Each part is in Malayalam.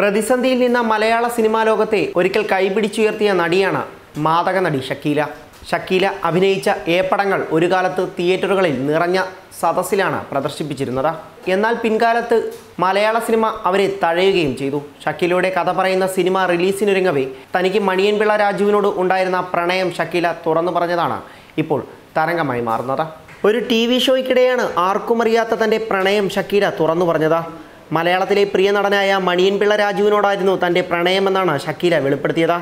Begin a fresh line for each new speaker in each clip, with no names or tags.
പ്രതിസന്ധിയിൽ നിന്ന മലയാള സിനിമാ ലോകത്തെ ഒരിക്കൽ കൈപിടിച്ചുയർത്തിയ നടിയാണ് മാതക നടി ഷക്കീല. ഷക്കീല അഭിനയിച്ച ഏ പടങ്ങൾ ഒരു കാലത്ത് തിയേറ്ററുകളിൽ നിറഞ്ഞ സദസ്സിലാണ് പ്രദർശിപ്പിച്ചിരുന്നത്. എന്നാൽ പിൻകാലത്ത് മലയാള സിനിമ അവരെ തഴയുകയും ചെയ്തു. ഷക്കീലയുടെ കഥ പറയുന്ന സിനിമ റിലീസിനൊരുങ്ങവേ തനിക്ക് മണിയൻപിള്ള രാജുവിനോട് ഉണ്ടായിരുന്ന പ്രണയം ഷക്കീല തുറന്നു പറഞ്ഞതാണ് ഇപ്പോൾ തരംഗമായി മാറുന്നത്. ഒരു ടി വി ഷോയ്ക്കിടെയാണ് ആർക്കും അറിയാത്ത തന്റെ പ്രണയം ഷക്കീല തുറന്നു പറഞ്ഞത്. മലയാളത്തിലെ പ്രിയ നടനായ മണിയൻപിള്ള രാജുവിനോടായിരുന്നു തന്റെ പ്രണയമെന്നാണ് ഷക്കീല വെളിപ്പെടുത്തിയത്.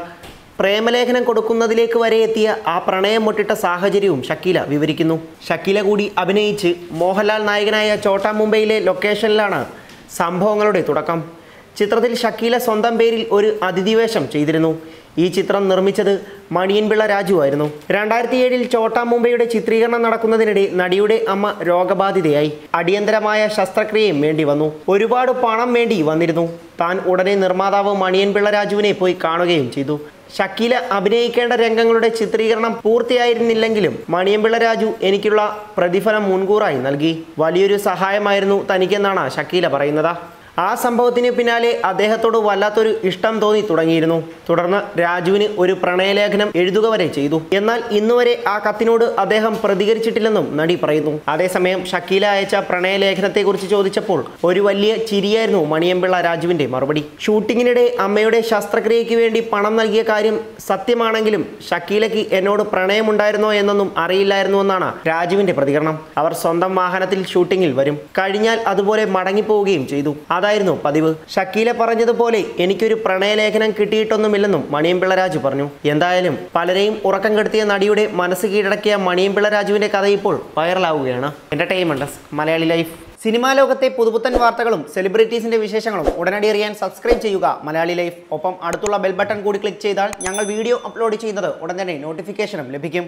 പ്രേമലേഖനം കൊടുക്കുന്നതിലേക്ക് വരെ എത്തിയ ആ പ്രണയം മുട്ടിട്ട സാഹചര്യവും ഷക്കീല വിവരിക്കുന്നു. ഷക്കീല കൂടി അഭിനയിച്ച് മോഹൻലാൽ നായകനായ ചോട്ടാ മുംബൈയിലെ ലൊക്കേഷനിലാണ് സംഭവങ്ങളുടെ തുടക്കം. ചിത്രത്തിൽ ഷക്കീല സ്വന്തം പേരിൽ ഒരു അതിഥിവേഷം ചെയ്തിരുന്നു. ഈ ചിത്രം നിർമ്മിച്ചത് മണിയൻപിള്ള രാജു ആയിരുന്നു. രണ്ടായിരത്തി ഏഴിൽ ചോട്ടാ മുംബൈയുടെ ചിത്രീകരണം നടക്കുന്നതിനിടെ നടിയുടെ അമ്മ രോഗബാധിതയായി. അടിയന്തരമായ ശസ്ത്രക്രിയയും വേണ്ടി വന്നു. ഒരുപാട് പണം വേണ്ടി വന്നിരുന്നു. താൻ ഉടനെ നിർമ്മാതാവ് മണിയൻപിള്ള രാജുവിനെ പോയി കാണുകയും ചെയ്തു. ഷക്കീല അഭിനയിക്കേണ്ട രംഗങ്ങളുടെ ചിത്രീകരണം പൂർത്തിയായിരുന്നില്ലെങ്കിലും മണിയമ്പിള്ള രാജു എനിക്കുള്ള പ്രതിഫലം മുൻകൂറായി നൽകി. വലിയൊരു സഹായമായിരുന്നു തനിക്കെന്നാണ് ഷക്കീല പറയുന്നത്. ആ സംഭവത്തിന് പിന്നാലെ അദ്ദേഹത്തോട് വല്ലാത്തൊരു ഇഷ്ടം തോന്നി തുടങ്ങിയിരുന്നു. തുടർന്ന് രാജുവിന് ഒരു പ്രണയലേഖനം എഴുതുക വരെ ചെയ്തു. എന്നാൽ ഇന്നുവരെ ആ കത്തിനോട് അദ്ദേഹം പ്രതികരിച്ചിട്ടില്ലെന്നും നടി പറയുന്നു. അതേസമയം ഷക്കീല അയച്ച പ്രണയലേഖനത്തെക്കുറിച്ച് ചോദിച്ചപ്പോൾ ഒരു വലിയ ചിരിയായിരുന്നു മണിയമ്പിള്ള രാജുവിന്റെ മറുപടി. ഷൂട്ടിങ്ങിനിടെ അമ്മയുടെ ശസ്ത്രക്രിയയ്ക്ക് വേണ്ടി പണം നൽകിയ കാര്യം സത്യമാണെങ്കിലും ഷക്കീലയ്ക്ക് എന്നോട് പ്രണയമുണ്ടായിരുന്നോ എന്നൊന്നും അറിയില്ലായിരുന്നുവെന്നാണ് രാജുവിന്റെ പ്രതികരണം. അവർ സ്വന്തം വാഹനത്തിൽ ഷൂട്ടിങ്ങിൽ വരും. കഴിഞ്ഞാൽ അതുപോലെ മടങ്ങിപ്പോവുകയും ചെയ്തു. അതായിരുന്നു പതിവ്. ഷക്കീല പറഞ്ഞതുപോലെ എനിക്കൊരു പ്രണയലേഖനം കിട്ടിയിട്ടൊന്നുമില്ലെന്നും മണിയമ്പിള്ള പിള്ളരാജു പറഞ്ഞു. എന്തായാലും പലരെയും ഉറക്കം കെടുത്തിയ നടിയുടെ മനസ്സ് കീഴടക്കിയ മണിയമ്പിള്ള പിള്ളരാജുവിന്റെ കഥ ഇപ്പോൾ വൈറലാവുകയാണ്. Entertainment Malayali life. സിനിമാ ലോകത്തെ പുതുപുത്തൻ വാർത്തകളും സെലിബ്രിറ്റീസിന്റെ വിശേഷങ്ങളും ഉടനടി അറിയാൻ സബ്സ്ക്രൈബ് ചെയ്യുക മലയാളി ലൈഫ്. ഒപ്പം അടുത്തുള്ള ബെൽ ബട്ടൺ കൂടി ക്ലിക്ക് ചെയ്താൽ ഞങ്ങൾ വീഡിയോ അപ്ലോഡ് ചെയ്യുന്നത് ഉടൻ തന്നെ നോട്ടിഫിക്കേഷനും ലഭിക്കും.